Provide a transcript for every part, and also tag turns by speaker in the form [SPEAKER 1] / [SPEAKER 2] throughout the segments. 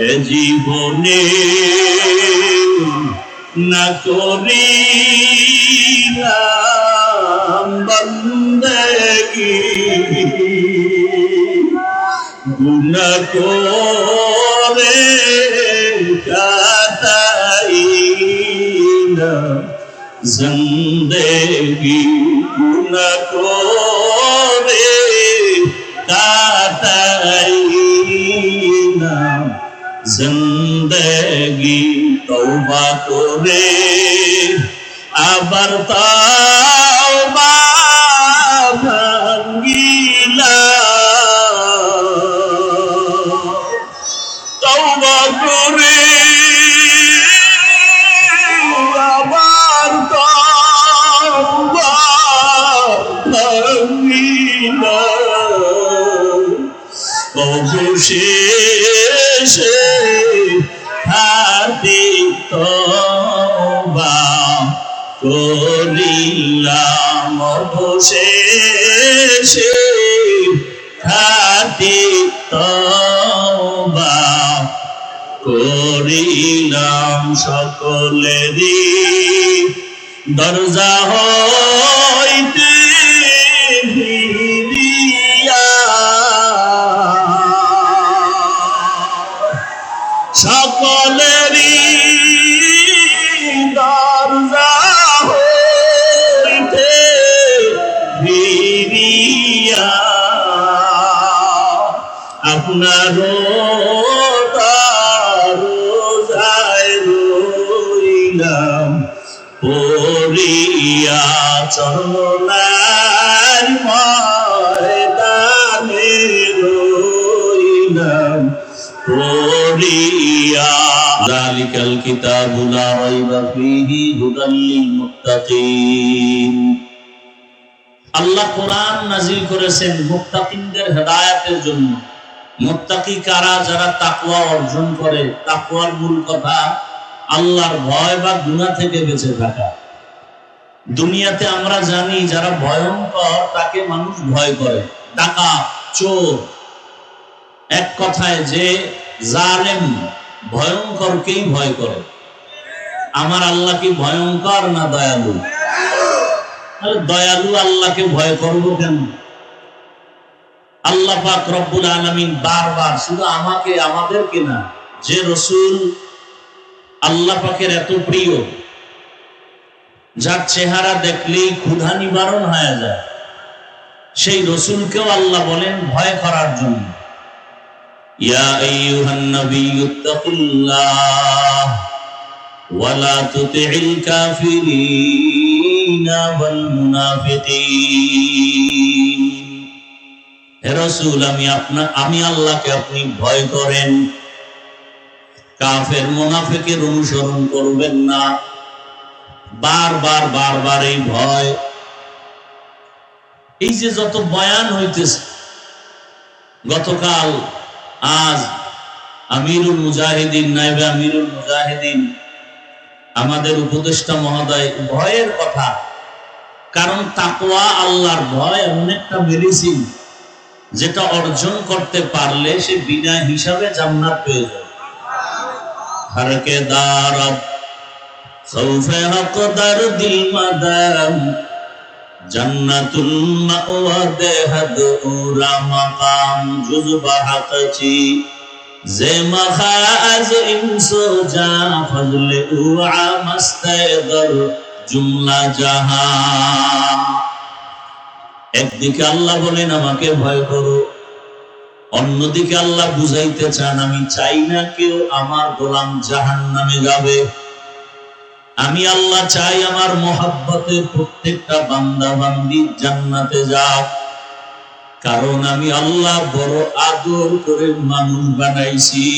[SPEAKER 1] জীবনে না করিলাম বন্দগি। গুনা করে কাটাইলা জিন্দেগি গুনা করে তওবা করে আবার তওবা করিলাম সকলেরই। দরজা হইতে চরণার ময়দানে রইলাম। পড়িয়া দালিকাল কিতাবু লা আল্লাহ কোরআন নাজিল করেছেন মুত্তাকিনদের হেদায়েতের জন্য। মুত্তাকি কারা যারা তাকওয়া অর্জন করে, তাকওয়ার মূল কথা আল্লাহর ভয় বা গুনাহ থেকে বেঁচে থাকা। দুনিয়াতে আমরা জানি যারা ভয়ঙ্কর, তাকে মানুষ ভয় করে। ডাকাত চোর। এক কথায় যে জালেম ভয়ঙ্করকেই ভয় করে। আমার আল্লাহ কি ভয়ঙ্কর না দয়ালু? দয়ালু আল্লাহকে ভয় করব কেন? আল্লাহ পাক রব্বুল আলামিন বারবার শুধু আমাকে, আমাদেরকে না, যে রসুল আল্লাহ পাকের এত প্রিয় যার চেহারা দেখলেই ক্ষুধা নিবারণ হয়ে যায়। সেই রসুলকেও আল্লাহ বলেন, ভয় করার জন্য। আমি আল্লাহকে আপনি ভয় করেন। কাফের মুনাফিকের অনুসরণ করবেন না। বারবার বারবার এই ভয়। এই যে যত বয়ান হইতেছে, গতকাল আজ আমিরুল মুজাহিদিন, নাইবে আমিরুল মুজাহিদিন, আমাদের উপদেষ্টা মহোদয়, ভয়ের কথা। কারণ তাকওয়া আল্লাহর ভয় এমন একটা মেডিসিন যেটা অর্জন করতে পারলে সে বিনা হিসাবে জান্নাত পেয়ে যাবে। সৌফে হক দিল মাদাম, জান্নাতুল মাওয়া দেহদ উরা মাকাম। যে যা ফজলে উআ জুমলা একদিকে আল্লাহ বলেন, আমাকে ভয় করো। অন্যদিকে আল্লাহ বুঝাইতে চান, আমি চাই না কেউ আমার গোলাম জাহান নামে যাবে। আমি আল্লাহ চাই আমার মোহাব্বতে প্রত্যেকটা বান্দা বান্দি জান্নাতে যাক। কারণ আমি আল্লাহ বড় আদর করে মানুষ বানাইছি।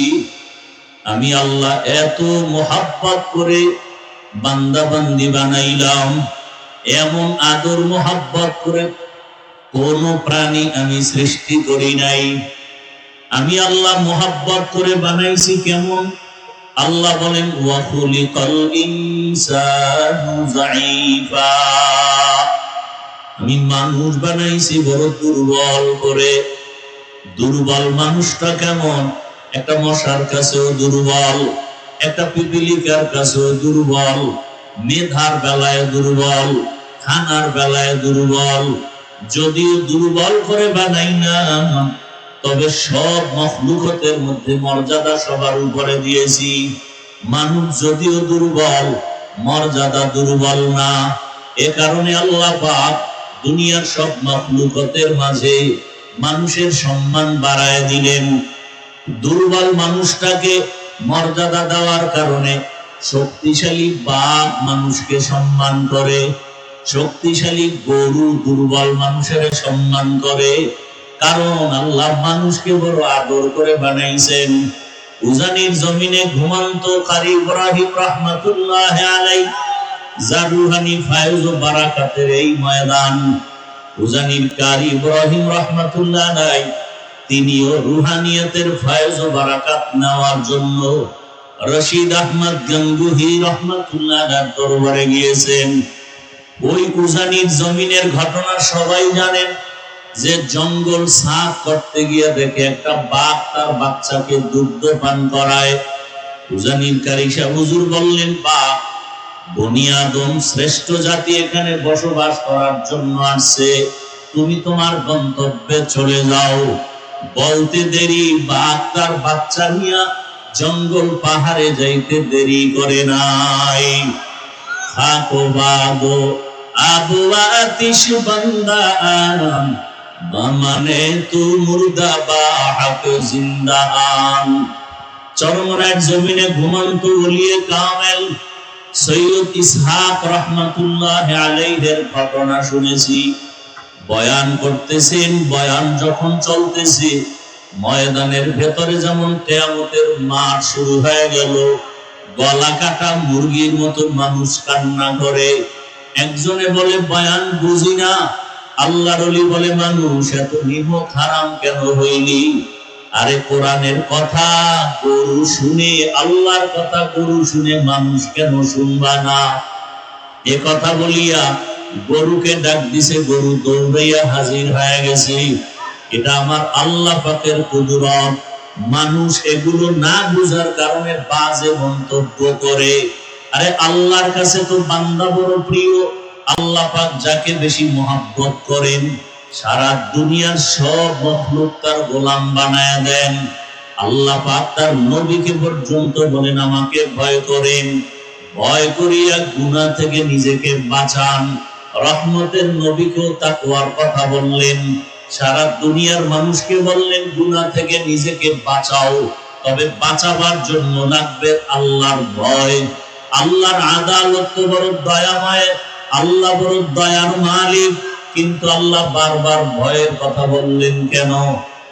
[SPEAKER 1] আমি আল্লাহ এত মহাব্বত করে বান্দা বান্দি বানাইলাম। এমন আদর মহাব্বত করে কোন প্রাণী আমি সৃষ্টি করি নাই। আমি আল্লাহ মহাব্বত করে বানাইছি কেমন? আল্লাহ বলেন ওয়াখুলিকাল ইনসানু আমি মানুষ বানাইছি বড় দুর্বল করে। দুর্বল মানুষটা কেমন? একটা মশার কাছেও দুর্বল, একটা পিপিলিকার কাছেও দুর্বল, মেধার বেলায় দুর্বল, খানার বেলায় দুর্বল। যদিও দুর্বল করে বানাই না তবে সব মখলুকতের মধ্যে মর্যাদা সবার উপরে দিয়েছি। মানুষ যদিও দুর্বল, মর্যাদা দুর্বল না। এ কারণে আল্লাহ পাক দুনিয়ার সব মখলুকতের মাঝে মানুষের সম্মান বাড়ায় দিলেন। দুর্বল মানুষটাকে মর্যাদা দেওয়ার কারণে শক্তিশালী বাঘ মানুষকে সম্মান করে, শক্তিশালী গরু দুর্বল মানুষের সম্মান করে কারণ আল্লাহ মানুষকে বড় আদর করে বানাইছেন। উজানির জমিনে ঘুমন্ত কারি ইব্রাহিম রহমাতুল্লাহ আলাই যার রুহানি ফায়জ ও বারাকাতের এই ময়দান। উজানির কারি ইব্রাহিম রহমাতুল্লাহ আলাই তিনিও রুহানিয়াতের ফায়জ ও বারাকাত নেওয়ার জন্য রশিদ আহমদ গঙ্গুহি রহমাতুল্লাহ দরবারে গিয়েছেন। ওই উজানির জমিনের ঘটনা সবাই জানেন। যে জঙ্গল সাফ করতে গিয়ে দেখে একটা বাঘ তার বাচ্চাকে দুগ্ধ পান করায়। উজানির কারিসা হুজুর বললেন, বাঘ বনিয়াদম শ্রেষ্ঠ জাতি এখানে বসবাস করার জন্য আসছে তুমি তোমার গন্তব্যে চলে যাও। বলতে দেরি, বাঘ তার বাচ্চা নিয়া জঙ্গল পাহাড়ে যাইতে দেরি করে নাই। খাকো বাগো আবু আতিশ বান্দা বামানে তু মুর্দা বা জিন্দা চরমরার জমিনে ঘুমন্ত কামেল। সৈয়দ ইসহাক রহমাতুল্লাহ ঘটনা শুনেছি। বয়ান করতেছেন, বয়ান যখন চলতেছে, ময়দানের ভেতরে যেমন কেয়ামতের মাঠ শুরু হয়ে গেল গলা কাটা মুরগির মতো মানুষ কান্না করে। একজনে বলে, বয়ান বুঝি না? আল্লাহর বলে, মানুষ এত নিমক হারাম কেন হইলি? আরে, কোরআনের কথা গরু শুনে, আল্লাহর কথা গরু শুনে মানুষ কেন শুনবা না? এ কথা বলিয়া গরুকে ডাক দিছে, গরু দৌড়াইয়া হাজির হয়ে গেছে। এটা আমার আল্লাহ পাকের কুদরত। মানুষ এগুলো না বুঝার কারণে বাজে মন্তব্য করে। আরে, আল্লাহর কাছে তো বান্দা বড় প্রিয়। আল্লাহ যাকে বেশি মহাব্বত করেন, সারা দুনিয়ার সব মখলুক তার গোলাম বানায় দেন। আল্লাহ তার নবীকে পর্যন্ত বলেন, আমাকে ভয় করেন। ভয় করিয়া গুনাহ থেকে নিজেকে বাঁচান। রহমতের নবীকেও তাকওয়ার কথা বললেন। সারা দুনিয়ার মানুষকে বললেন, গুনাহ থেকে নিজেকে বাঁচাও, তবে বাঁচাবার জন্য লাগবে আল্লাহর ভয়। আল্লাহর আদালত তো বড় দয়াময় আল্লাহ বড় দয়ার মালিক। কিন্তু আল্লাহ বারবার ভয়ের কথা বললেন কেন?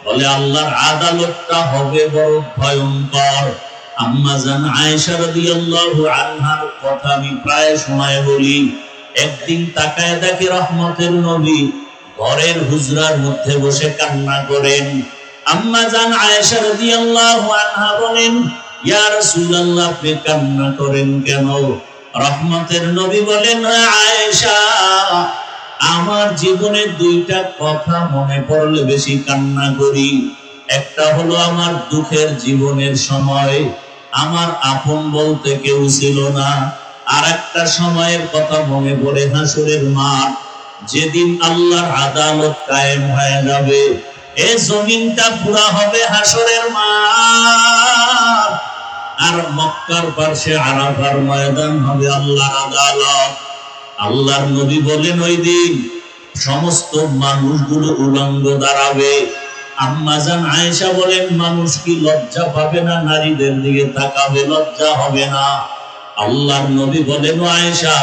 [SPEAKER 1] বলে, আল্লাহর আদালতটা হবে বড় ভয়ঙ্কর। আম্মা জান আয়েশা রাদিয়াল্লাহু আনহার কথা আমি প্রায় সময় বলি, একদিন তাকায় দেখে রহমতের নবী ঘরের হুজরার মধ্যে বসে কান্না করেন। আম্মা জান আয়েশা রাদিয়াল্লাহু আনহা বলেন, ইয়া রাসূলুল্লাহ কান্না করেন কেন? রহমতের নবী বলেন আয়েশা, আমার জীবনে দুইটা কথা মনে পড়লে বেশি কান্না করি। একটা হলো আমার দুঃখের জীবনের সময়, আমার আপন বলতে কেউ ছিল না। আর একটা সময়ের কথা মনে পড়ে হাসুরের মাঠ যেদিন আল্লাহর আদালত কায়েম হয়ে যাবে, এ জমিনটা পুরা হবে হাসরের মাঠ আর মক্কার পাশে আরাফার ময়দান হবে আল্লাহর আদালত। আল্লাহর নবী বলেন, ওই দিন সমস্ত মানুষগুলো উলঙ্গ দাঁড়াবে। আম্মাজান আয়েশা বলেন, মানুষ কি লজ্জা পাবে না? নারীদের দিকে তাকাবে, লজ্জা হবে না। আল্লাহর নবী বলেন আয়েশা,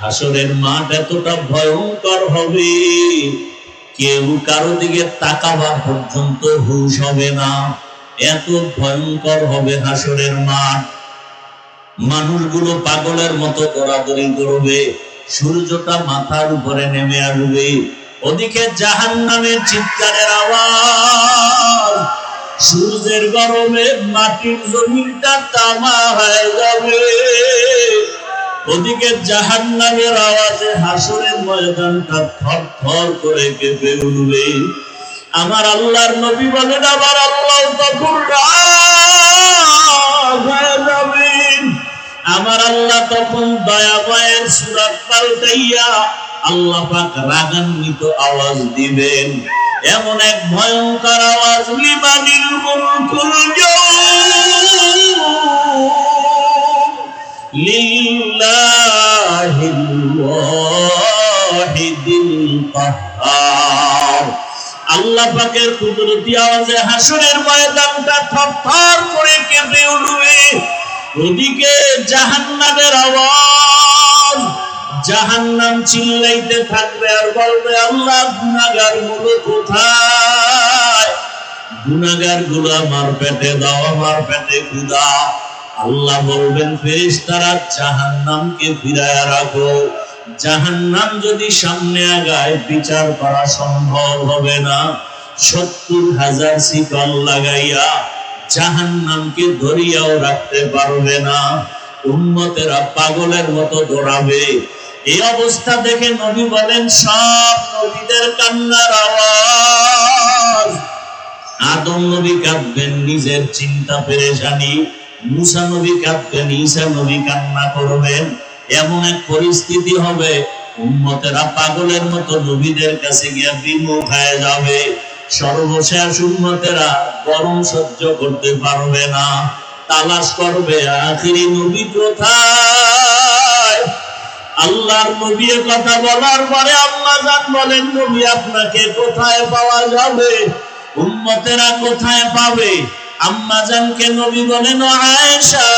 [SPEAKER 1] হাসরের মাঠ এতটা ভয়ঙ্কর হবে। কেউ কারও দিকে তাকাবার পর্যন্ত হুশ হবে না। এত ভয়ঙ্কর হবে হাসরের মাঠ। মানুষগুলো পাগলের মতো দৌড়াদৌড়ি করবে, সূর্যটা মাথার উপরে নেমে আসবে। ওদিকে জাহান নামের চিৎকারের আওয়াজ, সূর্যের গরমে মাটির জমিনটা তামা হয়ে যাবে। ওদিকে জাহান নামের আওয়াজে হাসরের ময়দানটা থর থর করে কেঁপে উঠবে। আমার আল্লাহর নবী বলেন, আমার আল্লাহ তখন আমার আল্লাহ তখন দয়া মায়ের সুরাত পাল্টাইয়া আল্লাহ পাক রাগান্বিত আওয়াজ দিবেন। এমন এক ভয়ঙ্কর আওয়াজ লিবানিল মুলকুল লিল্লাহিল ওয়াহিদিল কাহ্হার আল্লাহ পাকের কুদরতি আওয়াজে হাসরের ময়দানটা থরথর করে কেঁপে উঠবে। ওদিকে জাহান্নামের আওয়াজ, জাহান্নাম চিল্লাইতে থাকবে আর বলবে, আল্লাহ, গুনাহগারগুলো কোথায়? গুনাহগারগুলো আমার পেটে দাও, আমার পেটে ক্ষুদা আল্লাহ বলবেন, ফেরেশতারা জাহান্নামকে ফিরায় রাখো। জাহান্নাম যদি সামনে আগায় বিচার করা সম্ভব হবে না। সত্তর হাজার শিকল লাগাইয়া জাহান্নামকে ধরিয়াও রাখতে পারবে না। উন্মতেরা পাগলের মতো দৌড়াবে। এই অবস্থা দেখে নবী বলেন, সব কান্নার আওয়াজ। আদম নবী কাঁদবেন, নিজের চিন্তা পেরেশানি। মুসা নবী কাঁদবেন নবী কান্না করবেন। এমন এক পরিস্থিতি হবে, উম্মতেরা পাগলের মতো নবীদের কাছে গিয়ে বিমুখ হয়ে যাবে। সর্বশেষ উম্মতেরা গরম সহ্য করতে পারবে না। তালাশ করবে, আখিরি নবী কোথায়? আল্লাহর নবী কথা বলার পরে আল্লাহ জান বলেন, নবী আপনাকে কোথায় পাওয়া যাবে? উম্মতেরা কোথায় পাবে? আম্মা জানকে নবী বলেন "ও আয়েশা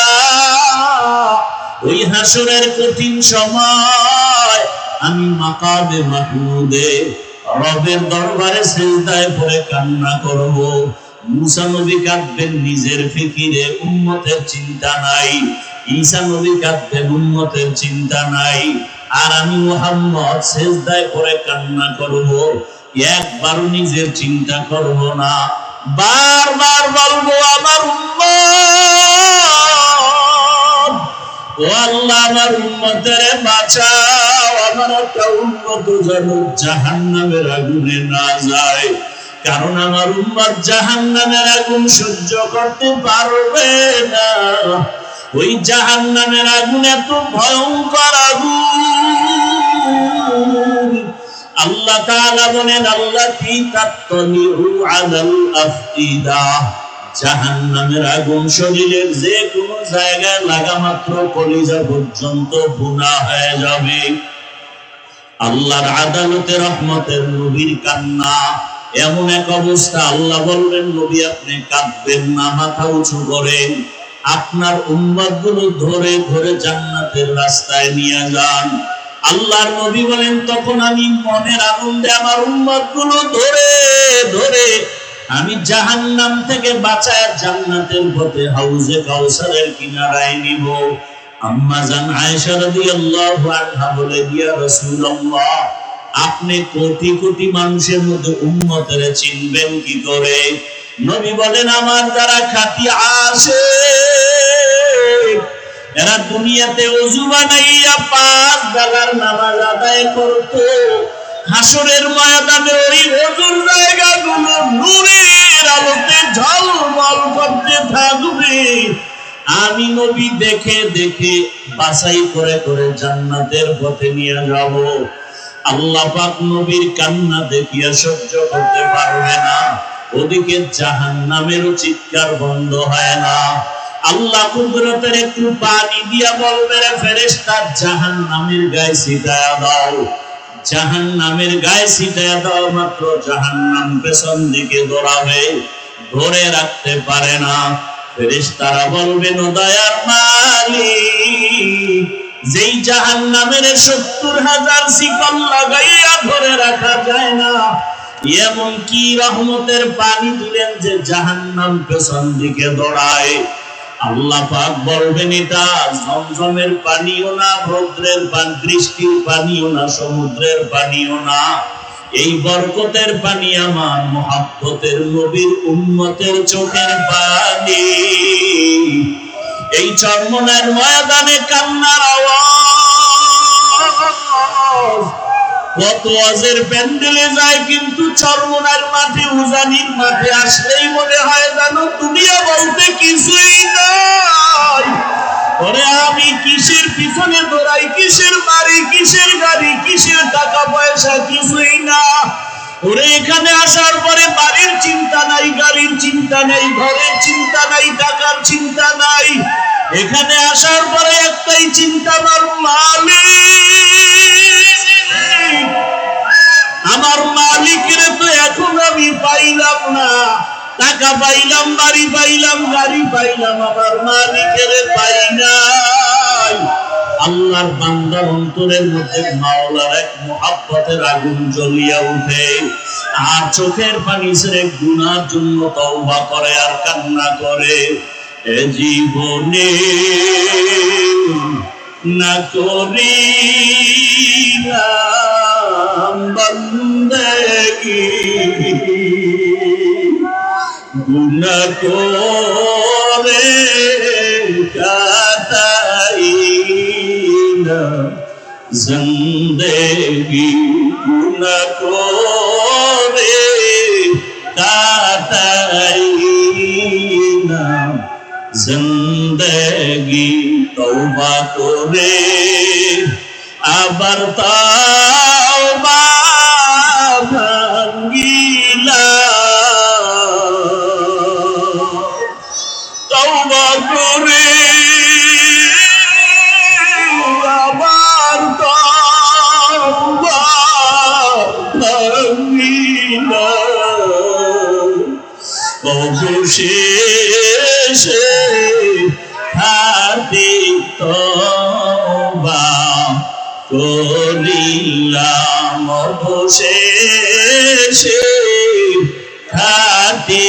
[SPEAKER 1] ওই হাসরের কঠিন সময় আমি মাকাবে মাহমুদে রবের দরবারে সেজদায় পড়ে কান্না করব। মুসা নবী কাঁদবেন নিজের ফিকিরে, উম্মতের চিন্তা নাই। ঈসা নবী কাঁদবেন, উম্মতের চিন্তা নাই। আর আমি মোহাম্মদ সেজদায় পড়ে কান্না করব। একবারও নিজের চিন্তা করব না। বারবার বলব, আমার উম্মত! ও আল্লাহ আমার উম্মতের আমার একটা উম্মত যেন জাহান্নামের আগুনে না যায়। কারণ আমার উম্মত জাহান্নামের আগুন সহ্য করতে পারবে না। ওই জাহান্নামের আগুন এত ভয়ঙ্কর আগুন। আল্লাহ তাআলা বলেন আল্লাতি তাত্তালিউ আলাল আফইদা? জাহান্নামের আগুন শরীরের যে কোনো জায়গায় লাগা মাত্র কলিজা পর্যন্ত বুনা হয়ে যাবে। আল্লাহর আদালতে রহমতের নবীর কান্না, এমন এক অবস্থা আল্লাহ বলবেন নবী, আপনি কাঁদবেন না, মাথা উঁচু করেন। আপনার উম্মতগুলো ধরে ধরে জান্নাতের রাস্তায় নিয়ে যান। আল্লাহর নবী বলেন, তখন আমি মনের আনন্দে আমার উম্মতগুলো ধরে ধরে আমি জাহান্নাম থেকে বাঁচায় জান্নাতের পথে হাউজে কাউসারের কিনারায় নিব। আম্মা জান আয়েশা রাদিয়াল্লাহু আনহা বলে দিয়া রাসূলুল্লাহ, আপনি কোটি কোটি মানুষের মধ্যে উম্মতের চিনবেন কি করে? নবী বলেন, আমার যারা খাতি আসে। এরা দুনিয়াতে অজু বানাইয়া পাঁচ বেলার নামাজ আদায় করতো। হাসরের ময়দানে ওই অজুর জায়গাগুলো নূরের আলোতে ঝলমল করতে থাকবে। আমি নবী দেখে দেখে বাছাই করে করে জান্নাতের পথে নিয়ে যাব। আল্লাহ পাক নবীর কান্না দেখিয়া সহ্য করতে পারবে না। ওদিকে জাহান নামেরও চিৎকার বন্ধ হয় না। আল্লাহ কুদরতের একটু পানি দিয়া বলবে ফেরেস্তার জাহান নামের গায়ে ছিটায়া দাও। জাহান নামের গায়ে ছিটায়া দাও মাত্র। জাহান নাম পেছন দিকে দৌড়াবে ধরে রাখতে পারে না। মালিক, যেই জাহান নামের সত্তর হাজার শিকল লাগাইয়া ধরে রাখা যায় না এমন কি রহমতের পানি দিলেন যে জাহান নাম পেছন দিকে দৌড়ায়। আল্লাহ পাক বলবেন এটা জমজমের পানিও না ভদ্রের পান, বৃষ্টির পানিও না, সমুদ্রের পানিও না। এই বরকতের পানি আমার মহাব্বতের নবীর উন্মতের চোখের পানি। এই চর্মনের ময়দানে কান্নার আওয়াজ। কত প্যান্ডেলে যায় কিন্তু চরমনার মাঠে, উজানির মাঠে আসলেই মনে হয় জানো দুনিয়া বলতে কিছুই নাই। ওরে আমি কিসের পিছনে দৌড়াই? কিসের বাড়ি? কিসের গাড়ি? কিসের টাকা পয়সা? কিছুই না। ওরে এখানে আসার পরে বাড়ির চিন্তা নাই, গাড়ির চিন্তা নেই, ঘরের চিন্তা নাই, টাকার চিন্তা নাই। এখানে আসার পরে একটাই চিন্তা আমার মালিক আমার মালিকের তো এখন আমি পাইলাম না। টাকা পাইলাম, বাড়ি পাইলাম, গাড়ি পাইলাম, আমার মালিকের পাই নাই। আল্লাহর বান্দার অন্তরের মধ্যে মাওলার এক মহাব্বতের আগুন জ্বলিয়া উঠে। আর চোখের পানি ছেড়ে গুনার জন্য তওবা করে আর কান্না করে। এ জীবনে না। করিলাম বন্দেগি গুনা করে জিন্দেগি গুনা করে কাটাই না। জিন্দেগি তওবা করে আবার তাওবা করিলাম অবশেষে খাটি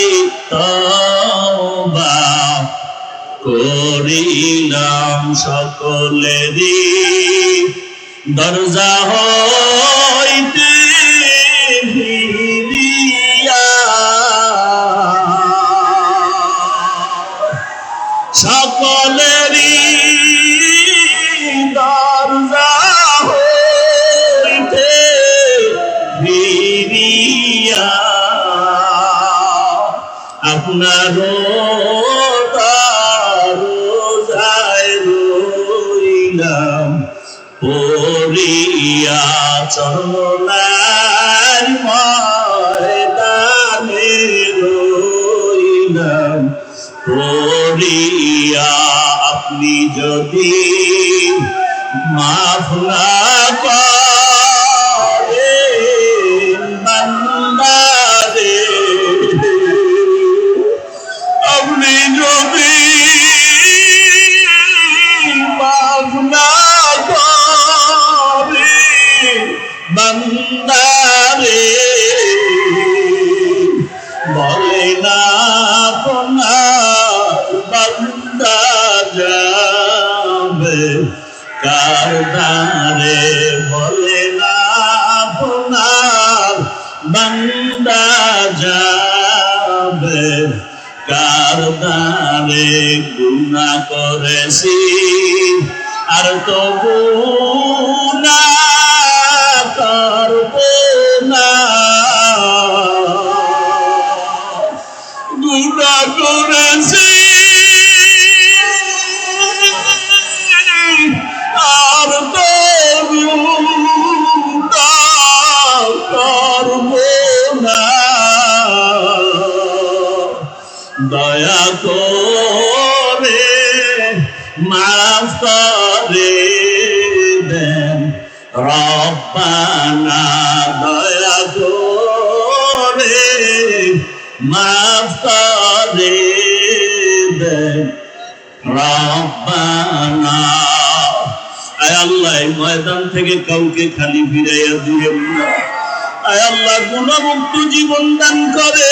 [SPEAKER 1] তবা করিলাম সকলেরই। দরজা হইতে আপনার রোজায় রইলাম পড়িয়া চরণার বান্দারে। বলে না বান্দা যাবে কারদারে বলে না বান্দা যাবে কারদারে গুণা করেছি। আর তো না করব না। গুণা করেছি আল্লাহ ময়দান থেকে কাউকে খালি ফিরাইয়া দিবেন না। আয় আল্লাহ গুণমুক্ত জীবন দান করে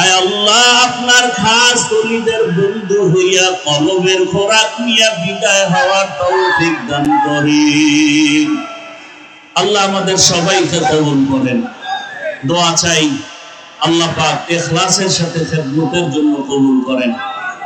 [SPEAKER 1] আয় আল্লাহ, আপনার খাস তরিদের বন্ধু হইয়া কলমের খোরাক নিয়া বিদায় হওয়ার তৌফিক দান করেন। আল্লাহ আমাদের সবাইকে কবুল করেন। দোয়া চাই আল্লাহ পাক ইখলাসের সাথে খেদমতের জন্য কবুল করেন।